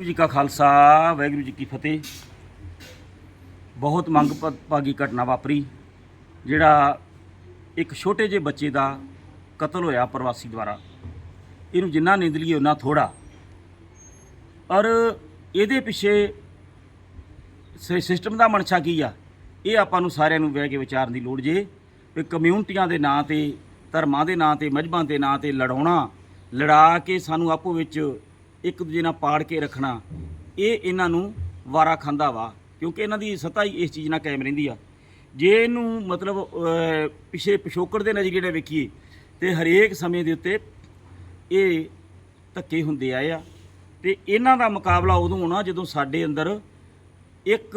ਵਾਹਿਗੁਰੂ ਜੀ ਕਾ ਖਾਲਸਾ, ਵਾਹਿਗੁਰੂ ਜੀ ਕੀ ਫਤਿਹ। ਬਹੁਤ ਮੰਗ ਭਾਗੀ ਘਟਨਾ ਵਾਪਰੀ, ਜਿਹੜਾ ਇੱਕ ਛੋਟੇ ਜਿਹੇ ਬੱਚੇ ਦਾ ਕਤਲ ਹੋਇਆ ਪ੍ਰਵਾਸੀ ਦੁਆਰਾ। ਇਹਨੂੰ ਜਿੰਨਾ ਨਿੰਦ ਲਈਏ ਉਹਨਾਂ ਥੋੜਾ ਔਰ ਇਹਦੇ ਪਿੱਛੇ ਸ- ਸਿਸਟਮ ਦਾ ਮਨਸ਼ਾ ਕੀ ਆ? ਇਹ ਆਪਾਂ ਨੂੰ ਸਾਰਿਆਂ ਨੂੰ ਬਹਿ ਕੇ ਵਿਚਾਰਨ ਦੀ ਲੋੜ ਜੇ ਵੀ ਕਮਿਊਨਿਟੀਆਂ ਦੇ ਨਾਂ ਤੇ, ਧਰਮਾਂ ਦੇ ਨਾਂ ਤੇ, ਮਜ਼ਹਬਾਂ ਦੇ ਨਾਂ ਤੇ ਲੜਾਉਣਾ, ਲੜਾ ਕੇ ਸਾਨੂੰ ਆਪੋ ਵਿੱਚ ਇੱਕ ਦੂਜੇ ਨਾਲ ਪਾੜ ਕੇ ਰੱਖਣਾ ਇਹ ਇਹਨਾਂ ਨੂੰ ਵਾਰਾ ਖਾਂਦਾ ਵਾ ਕਿਉਂਕਿ ਇਹਨਾਂ ਦੀ ਸਤਾ ਹੀ ਇਸ ਚੀਜ਼ ਨਾਲ ਕਾਇਮ ਰਹਿੰਦੀ ਆ। ਜੇ ਇਹਨੂੰ ਮਤਲਬ ਅਹ, ਪਿਛੇ ਪਿਛੋਕੜ ਦੇ ਨਜ਼ਰੀਏ ਨਾਲ ਵੇਖੀਏ ਤੇ ਹਰੇਕ ਸਮੇਂ ਦੇ ਉੱਤੇ ਇਹ ਧੱਕੇ ਹੁੰਦੇ ਆਏ ਆ। ਤੇ ਇਹਨਾਂ ਦਾ ਮੁਕਾਬਲਾ ਉਦੋਂ ਹੋਣਾ ਜਦੋਂ ਸਾਡੇ ਅੰਦਰ ਇੱਕ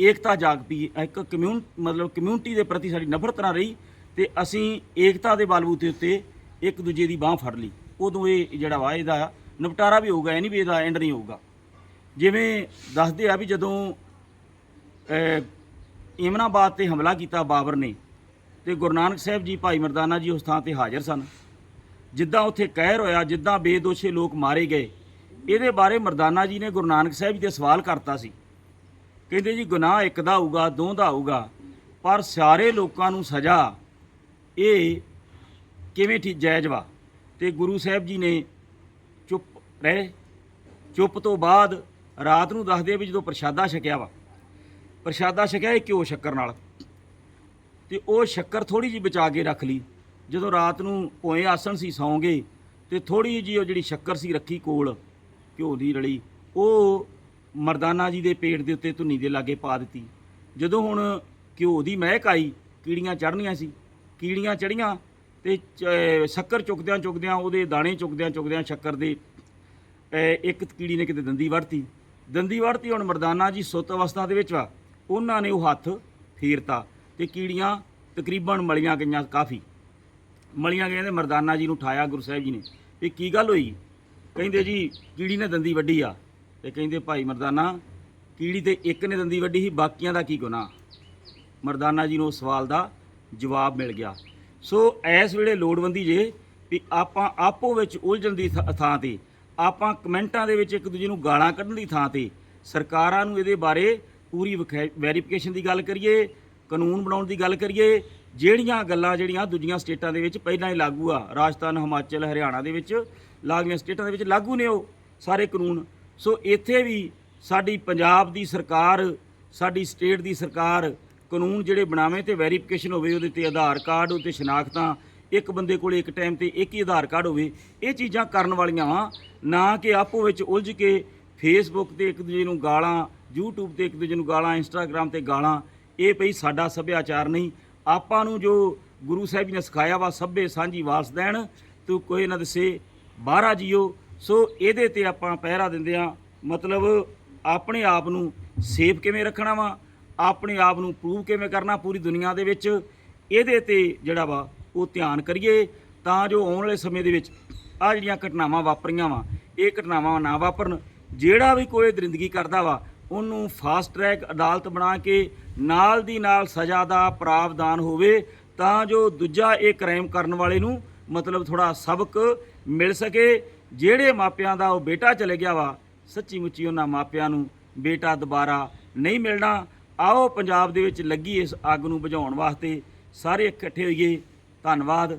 ਏਕਤਾ ਜਾਗ ਪਈ ਇੱਕ ਕਮਿਊਨ ਮਤਲਬ ਕਮਿਊਨਿਟੀ ਦੇ ਪ੍ਰਤੀ ਸਾਡੀ ਨਫ਼ਰਤ ਨਾ ਰਹੀ ਤੇ ਅਸੀਂ ਏਕਤਾ ਦੇ ਬਲਬੂਤੇ ਉੱਤੇ ਇੱਕ ਦੂਜੇ ਦੀ ਬਾਹ ਫੜ ਲਈ। ਉਦੋਂ ਇਹ ਜਿਹੜਾ ਵਾ ਇਹਦਾ ਨਿਪਟਾਰਾ ਵੀ ਹੋਊਗਾ, ਇਹ ਨਹੀਂ ਵੀ ਇਹਦਾ ਐਂਡ ਨਹੀਂ ਹੋਊਗਾ। ਜਿਵੇਂ ਦੱਸਦੇ ਆ ਵੀ ਜਦੋਂ ਇਮਨਾਬਾਦ ਤੇ ਹਮਲਾ ਕੀਤਾ ਬਾਬਰ ਨੇ, ਤੇ ਗੁਰੂ ਨਾਨਕ ਸਾਹਿਬ ਜੀ, ਭਾਈ ਮਰਦਾਨਾ ਜੀ ਉਸ ਥਾਂ ਤੇ ਹਾਜ਼ਰ ਸਨ। ਜਿੱਦਾਂ ਉੱਥੇ ਕਹਿਰ ਹੋਇਆ, ਜਿੱਦਾਂ ਬੇਦੋਸ਼ੇ ਲੋਕ ਮਾਰੇ ਗਏ, ਇਹਦੇ ਬਾਰੇ ਮਰਦਾਨਾ ਜੀ ਨੇ ਗੁਰੂ ਨਾਨਕ ਸਾਹਿਬ ਜੀ ਤੇ ਸਵਾਲ ਕਰਤਾ ਸੀ। ਕਹਿੰਦੇ ਜੀ, ਗੁਨਾਹ ਇੱਕ ਦਾ ਹੋਊਗਾ, ਦੋ ਦਾ ਹੋਊਗਾ, ਪਰ ਸਾਰੇ ਲੋਕਾਂ ਨੂੰ ਸਜ਼ਾ, ਇਹ ਕਿਵੇਂ ਠੀਕ ਜਾਇਜ਼ ਵਾ? ਤੇ ਗੁਰੂ ਸਾਹਿਬ ਜੀ ਨੇ ਰਹੇ ਚੁੱਪ ਤੋਂ ਬਾਅਦ ਰਾਤ ਨੂੰ ਦੱਸਦੇ ਵੀ ਜਦੋਂ ਪ੍ਰਸ਼ਾਦਾ ਛਕਿਆ ਵਾ, ਪ੍ਰਸ਼ਾਦਾ ਛਕਿਆ ਇਹ ਘਿਓ ਸ਼ੱਕਰ ਨਾਲ ਤੇ ਉਹ ਸ਼ੱਕਰ ਥੋੜੀ ਜਿਹੀ ਬਚਾ ਕੇ ਰੱਖ ਲਈ। ਜਦੋਂ ਰਾਤ ਨੂੰ ਭੋਏ ਆਸਣ ਸੀ ਸੌਂਗੇ ਤੇ ਥੋੜੀ ਜਿਹੀ ਉਹ ਜਿਹੜੀ ਸ਼ੱਕਰ ਸੀ ਰੱਖੀ ਕੋਲ ਘਿਓ ਦੀ ਰਲੀ, ਉਹ ਮਰਦਾਨਾ ਜੀ ਦੇ ਪੇਟ ਦੇ ਉੱਤੇ ਧੁੰਨੀ ਦੇ ਲਾਗੇ ਪਾ ਦਿੱਤੀ। ਜਦੋਂ ਹੁਣ ਘਿਓ ਦੀ ਮਹਿਕ ਆਈ, ਕੀੜੀਆਂ ਚੜ੍ਹਨੀਆਂ ਸੀ, ਕੀੜੀਆਂ ਚੜੀਆਂ ਤੇ ਚ- ਸ਼ੱਕਰ ਚੁੱਕਦਿਆਂ ਚੁੱਕਦਿਆਂ ਉਹਦੇ ਦਾਣੇ ਚੁੱਕਦਿਆਂ ਚੁੱਕਦਿਆਂ ਸ਼ੱਕਰ ਦੇ ਅਹ ਇੱਕ ਕੀੜੀ ਨੇ ਕਿਤੇ ਦੰਦੀ ਵੜਤੀ ਦੰਦੀ ਵੜਤੀ ਹੁਣ ਮਰਦਾਨਾ ਜੀ ਸੁੱਤ ਅਵਸਥਾ ਦੇ ਵਿੱਚ ਵਾ। ਉਹਨਾਂ ਨੇ ਉਹ ਹੱਥ ਫੇਰਤਾ ਤੇ ਕੀੜੀਆਂ ਤਕਰੀਬਨ ਮਲੀਆਂ ਗਈਆਂ ਕਾਫੀ। ਮਲੀਆਂ ਗਈਆਂ ਤੇ ਮਰਦਾਨਾ ਜੀ ਨੂੰ ਉਠਾਇਆ ਗੁਰੂ ਸਾਹਿਬ ਜੀ ਨੇ। ਵੀ ਕੀ ਗੱਲ ਹੋਈ? ਕਹਿੰਦੇ ਜੀ, ਕੀੜੀ ਨੇ ਦੰਦੀ ਵੱਢੀ ਆ। ਤੇ ਕਹਿੰਦੇ ਭਾਈ ਮਰਦਾਨਾ, ਕੀੜੀ ਤੇ ਇੱਕ ਨੇ ਦੰਦੀ ਵੱਢੀ ਸੀ, ਬਾਕੀਆਂ ਦਾ ਕੀ ਗੁਨਾਹ? ਮਰਦਾਨਾ ਜੀ ਨੂੰ ਉਸ ਸਵਾਲ ਦਾ ਜਵਾਬ ਮਿਲ ਗਿਆ। ਸੋ ਇਸ ਵੇਲੇ ਲੋੜਵੰਦੀ ਜੇ ਵੀ ਆਪਾਂ ਆਪੋ ਵਿੱਚ ਉਲਝਣ ਦੀ ਥਾਂ ਤੇ ਆਪਾਂ ਕਮੈਂਟਾਂ ਦੇ ਵਿੱਚ ਇੱਕ ਦੂਜੇ ਨੂੰ ਗਾਲਾਂ ਕੱਢਣ ਦੀ ਥਾਂ ਤੇ ਸਰਕਾਰਾਂ ਨੂੰ ਇਹਦੇ ਬਾਰੇ ਪੂਰੀ ਵੈਰੀਫਿਕੇਸ਼ਨ ਦੀ ਗੱਲ ਕਰੀਏ, ਕਾਨੂੰਨ ਬਣਾਉਣ ਦੀ ਗੱਲ ਕਰੀਏ, ਜਿਹੜੀਆਂ ਗੱਲਾਂ ਜਿਹੜੀਆਂ ਦੂਜੀਆਂ ਸਟੇਟਾਂ ਦੇ ਵਿੱਚ ਪਹਿਲਾਂ ਹੀ ਲਾਗੂ ਆ, ਰਾਜਸਥਾਨ, ਹਿਮਾਚਲ, ਹਰਿਆਣਾ ਦੇ ਵਿੱਚ, ਲਾਗੀਆਂ ਸਟੇਟਾਂ ਦੇ ਵਿੱਚ ਲਾਗੂ ਨੇ ਉਹ ਸਾਰੇ ਕਾਨੂੰਨ। ਸੋ ਇੱਥੇ ਵੀ ਸਾਡੀ ਪੰਜਾਬ ਦੀ ਸਰਕਾਰ, ਸਾਡੀ ਸਟੇਟ ਦੀ ਸਰਕਾਰ ਕਾਨੂੰਨ ਜਿਹੜੇ ਬਣਾਵੇ ਤੇ ਵੈਰੀਫਿਕੇਸ਼ਨ ਹੋਵੇ, ਉਹਦੇ ਤੇ ਆਧਾਰ ਕਾਰਡ ਉਤੇ ਸ਼ਨਾਖਤਾਂ, ਇੱਕ ਬੰਦੇ ਕੋਲ ਇੱਕ ਟਾਈਮ ਤੇ ਇੱਕ ਹੀ ਆਧਾਰ ਕਾਰਡ ਹੋਵੇ, ਇਹ ਚੀਜ਼ਾਂ ਕਰਨ ਵਾਲੀਆਂ ਵਾ। ਨਾ ਕਿ ਆਪੋ ਵਿੱਚ ਉਲਝ ਕੇ ਫੇਸਬੁੱਕ ਤੇ ਇੱਕ ਦੂਜੇ ਨੂੰ ਗਾਲਾਂ, YouTube ਤੇ ਇੱਕ ਦੂਜੇ ਨੂੰ ਗਾਲਾਂ, Instagram ਤੇ ਗਾਲਾਂ, ਇਹ ਭਈ ਸਾਡਾ ਸੱਭਿਆਚਾਰ ਨਹੀਂ। ਆਪਾਂ ਨੂੰ ਜੋ ਗੁਰੂ ਸਾਹਿਬ ਜੀ ਨੇ ਸਿਖਾਇਆ ਵਾ, ਸਭੇ ਸਾਂਝੀ ਵਾਰਸ ਦੇਣ, ਤੂੰ ਕੋਈ ਨਾ ਦਸੇ, ਬਾਹਰਾ ਜੀਓ। ਸੋ ਇਹਦੇ ਤੇ ਆਪਾਂ ਪਹਿਰਾ ਦਿੰਦੇ ਆ ਮਤਲਬ ਆਪਣੇ ਆਪ ਨੂੰ ਸੇਫ ਕਿਵੇਂ ਰੱਖਣਾ ਵਾ, ਆਪਣੇ ਆਪ ਨੂੰ ਪ੍ਰੂਵ ਕਿਵੇਂ ਕਰਨਾ ਪੂਰੀ ਦੁਨੀਆ ਦੇ ਵਿੱਚ, ਇਹਦੇ ਤੇ ਜਿਹੜਾ ਵਾ, ਉਹ ਧਿਆਨ ਕਰੀਏ। ਤਾਂ ਜੋ ਆਉਣ ਵਾਲੇ ਸਮੇਂ ਦੇ ਵਿੱਚ ਆ ਜਿਹੜੀਆਂ ਘਟਨਾਵਾਂ ਵਾਪਰੀਆਂ ਵਾ, ਇਹ ਘਟਨਾਵਾਂ ਨਾ ਵਾਪਰਨ। ਜਿਹੜਾ ਵੀ ਕੋਈ ਦਰਿੰਦਗੀ ਕਰਦਾ ਵਾ, ਉਹਨੂੰ ਫਾਸਟ ਟਰੈਕ ਅਦਾਲਤ ਬਣਾ ਕੇ ਨਾਲ ਦੀ ਨਾਲ ਸਜ਼ਾ ਦਾ ਪ੍ਰਾਵਧਾਨ ਹੋਵੇ, ਤਾਂ ਜੋ ਦੂਜਾ ਇਹ ਕ੍ਰਾਈਮ ਕਰਨ ਵਾਲੇ ਨੂੰ ਮਤਲਬ ਥੋੜਾ ਸਬਕ ਮਿਲ ਸਕੇ। ਜਿਹੜੇ ਮਾਪਿਆਂ ਦਾ ਉਹ ਬੇਟਾ ਚਲੇ ਗਿਆ ਵਾ, ਸੱਚੀ ਮੁੱਚੀ ਉਹਨਾਂ ਮਾਪਿਆਂ ਨੂੰ ਬੇਟਾ ਦੁਬਾਰਾ ਨਹੀਂ ਮਿਲਣਾ। ਆਓ ਪੰਜਾਬ ਦੇ ਵਿੱਚ ਲੱਗੀ ਇਸ ਅੱਗ ਨੂੰ ਬੁਝਾਉਣ ਵਾਸਤੇ, ਸਾਰੇ ਇਕੱਠੇ ਹੋਈਏ। ਧੰਨਵਾਦ।